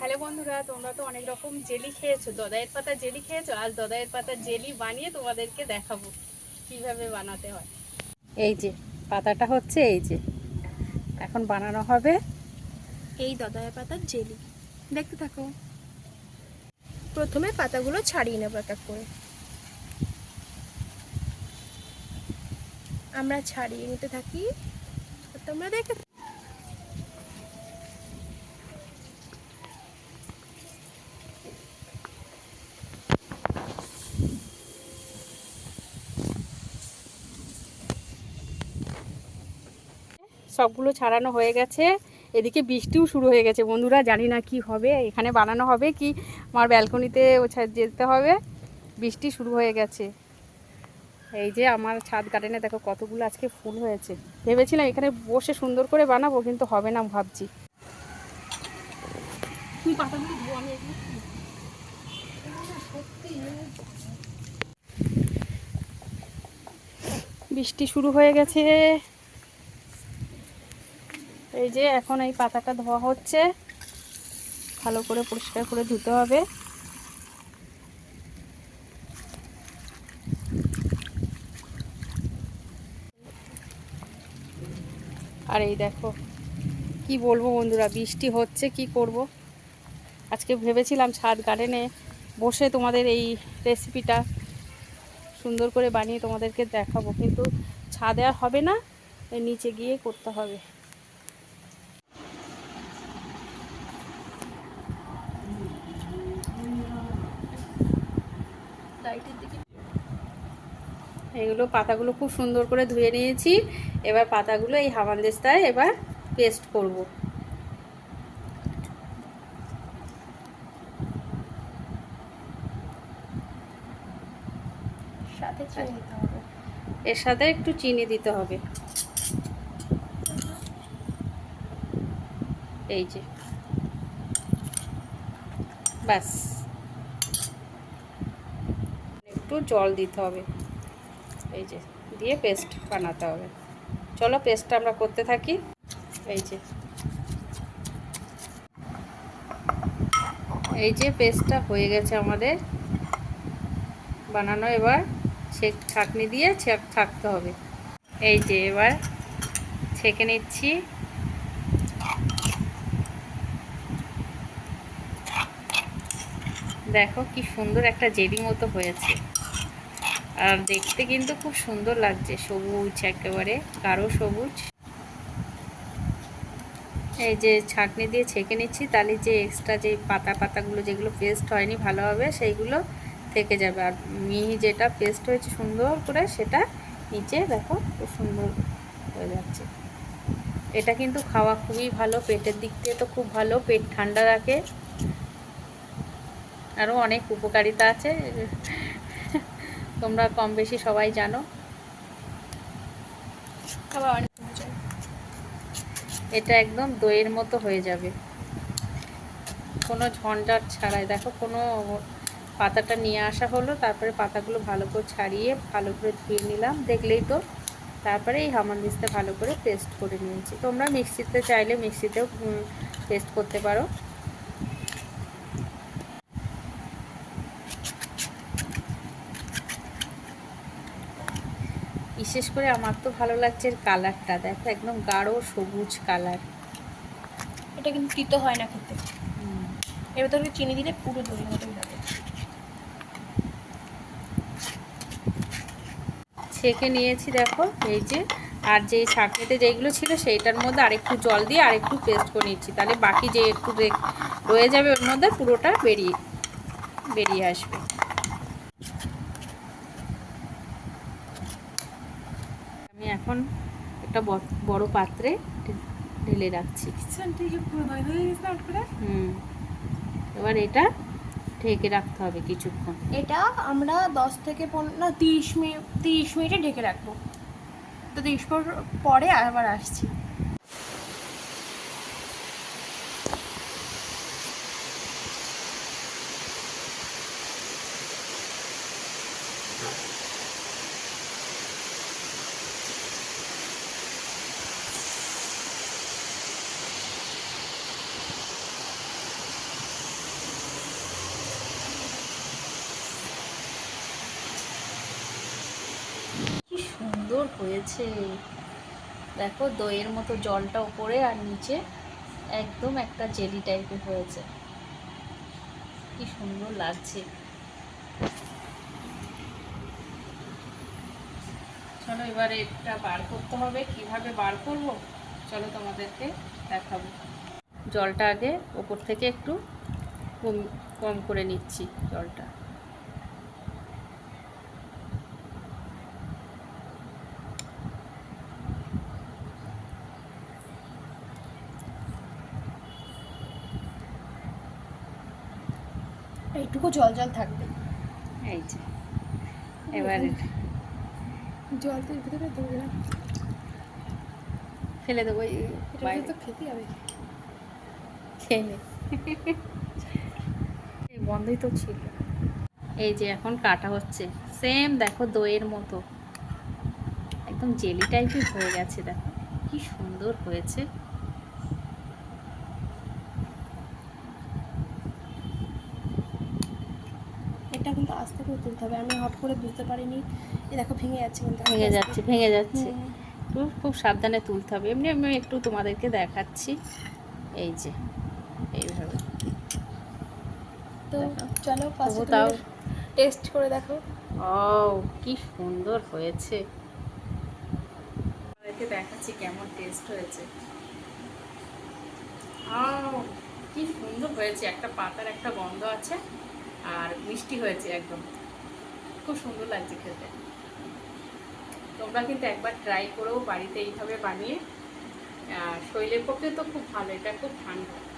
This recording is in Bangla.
হ্যালো বন্ধুরা, তোমরা তো অনেক রকম জেলি খেয়েছো। দদাইয়ের পাতা জেলি খেয়েছো? আজ দদাইয়ের পাতা জেলি বানিয়ে তোমাদেরকে দেখাবো কীভাবে বানাতে হয়। এই যে, পাতাটা হচ্ছে এই যে। এখন বানানো হবে এই দদায়ের পাতার জেলি। দেখতে থাকো। প্রথমে পাতাগুলো ছাড়িয়ে নেব এক এক করে। আমরা ছাড়িয়ে নিতে থাকি। তোমরা দেখে সবগুলো ছাড়ানো হয়ে গেছে। এদিকে বৃষ্টিও শুরু হয়ে গেছে। বন্ধুরা, জানি না কি হবে। এখানে বানানো হবে কি? আমার ব্যালকনিতে ও যেতে হবে। বৃষ্টি শুরু হয়ে গেছে। এই যে আমার ছাদ গার্ডেনে দেখো কতগুলো আজকে ফুল হয়েছে। ভেবেছিলাম এখানে বসে সুন্দর করে বানাবো, কিন্তু হবে না, ভাবছি। বৃষ্টি শুরু হয়ে গেছে। এই যে এখন এই পাতাটা ধোয়া হচ্ছে। ভালো করে পরিষ্কার করে ধুতে হবে। আর এই দেখো, কি বলব বন্ধুরা, বৃষ্টি হচ্ছে, কি করব? আজকে ভেবেছিলাম ছাদ গার্ডেনে বসে তোমাদের এই রেসিপিটা সুন্দর করে বানিয়ে তোমাদেরকে দেখাবো, কিন্তু ছাদে আর হবে না নিচে গিয়ে করতে হবে। এগুলো পাতাগুলো খুব সুন্দর করে ধুয়ে নিয়েছি। এবার পাতাগুলো এই হামানদেস্তায় এবার পেস্ট করব। হবে। এর সাথে একটু চিনি দিতে হবে। এই যে। ব্যাস। একটু জল দিতে হবে। এই যে, দিয়ে পেস্ট বানাতে হবে। চলো পেস্টটা আমরা করতে থাকি। এই যে। এই যে পেস্টটা হয়ে গেছে আমাদের। বানানো এবার ছেক, ছাঁকনি দিয়ে ছেক, ছাকতে হবে। এই যে এবার ছেঁকে নিচ্ছি। দেখো কি সুন্দর একটা জেলি মতো হয়েছে। আর দেখতে কিন্তু খুব সুন্দর লাগছে, সবুজ একেবারে, গাঢ় সবুজ। এই যে ছাঁকনি দিয়ে ছেঁকে নিচ্ছি, তাহলে যে এক্সট্রা যে পাতা পাতাগুলো যেগুলো পেস্ট হয়নি ভালোভাবে, সেইগুলো থেকে যাবে। আর মিহি যেটা পেস্ট হয়েছে সুন্দর করে, সেটা নিচে দেখো খুব সুন্দর হয়ে যাচ্ছে। এটা কিন্তু খাওয়া খুবই ভালো, পেটের দিক থেকে তো খুব ভালো, পেট ঠান্ডা রাখে। আরও অনেক উপকারিতা আছে। তোমরা কম বেশি সবাই জানো। এটা একদম দইয়ের মতো হয়ে যাবে। কোনো ঝঞ্ঝাট ছাড়াই দেখো কোনো পাতাটা নিয়ে আসা হলো তারপরে পাতাগুলো ভালো করে ছাড়িয়ে ভালো করে ধুয়ে নিলাম দেখলেই তো। তারপরে এই হামানদিস্তে ভালো করে পেস্ট করে নিয়েছি। তোমরা মিক্সিতে চাইলে মিক্সিতেও পেস্ট করতে পারো। বিশেষ করে আমার তো ভালো লাগছে এর কালারটা। দেখো একদম গাঢ় সবুজ কালার। এটা কিন্তু তিতো হয় না খেতে। এর ভেতরে চিনি দিলে পুরো দই মতোই লাগে ছেঁকে নিয়েছি দেখো এই যে। আর যে ছাঁকনিতে যেগুলো ছিল সেইটার মধ্যে আরেকটু জল দিয়ে আরেকটু পেস্ট করে নিচ্ছি। তাহলে বাকি যে একটু রয়ে যাবে ওর মধ্যে পুরোটা বেরিয়ে বেরিয়ে আসবে আমি এখন একটা বড় পাত্রে ঢেলে রাখছি। হুম। এবার এটা ঢেকে রাখতে হবে কিছুক্ষণ। এটা আমরা দশ থেকে পনেরো না তিরিশ মিনিট তিরিশ মিনিটে ঢেকে রাখব। তো তিরিশ মিনিট পরে আবার আসছি। সুন্দর হয়েছে। দেখো, দইয়ের মতো জলটা উপরে আর নিচে একদম একটা জেলি টাইপের হয়েছে। কি সুন্দর লাগছে। চলো এবার এটা বার করতে হবে। কীভাবে বার করব? চলো তোমাদেরকে দেখাবো। জলটা আগে ওপর থেকে একটু কম কম করে নিচ্ছি জলটা। এইটুকু জল জল থাকবে। এই যে এবার জল তো ভিতরে দেবে না। ফেলে দেবো বাইরে। তো খেতে হবে। খেয়ে নে। এই বন্ধই তো ছিল। এই যে এখন কাটা হচ্ছে। সেম দেখো দইয়ের মতো। একদম জেলি টাইপের হয়ে গেছে দেখো। কি সুন্দর হয়েছে এটা কিন্তু আস্তে করে তুলতে হবে। আমি হট করে বুঝতে পারিনি। এ দেখো ভেঙে যাচ্ছে কিন্তু। ভেঙে যাচ্ছে ভেঙে যাচ্ছে। একটু খুব সাবধানে তুলতে হবে। এমনি আমি একটু তোমাদেরকে দেখাচ্ছি। এই যে এইভাবে। তো চলো তাও টেস্ট করে দেখো। ও কি সুন্দর হয়েছে। দেখাচ্ছি কেমন টেস্ট হয়েছে। কি সুন্দর হয়েছে। একটা পাতার একটা গন্ধ আছে। আর মিষ্টি হয়েছে একদম। খুব সুন্দর লাগছে খেতে। তোমরা কিন্তু একবার ট্রাই করেও বাড়িতে এইভাবে বানিয়ে শরীরের পক্ষে তো খুব ভালো, এটা খুব ঠান্ডা।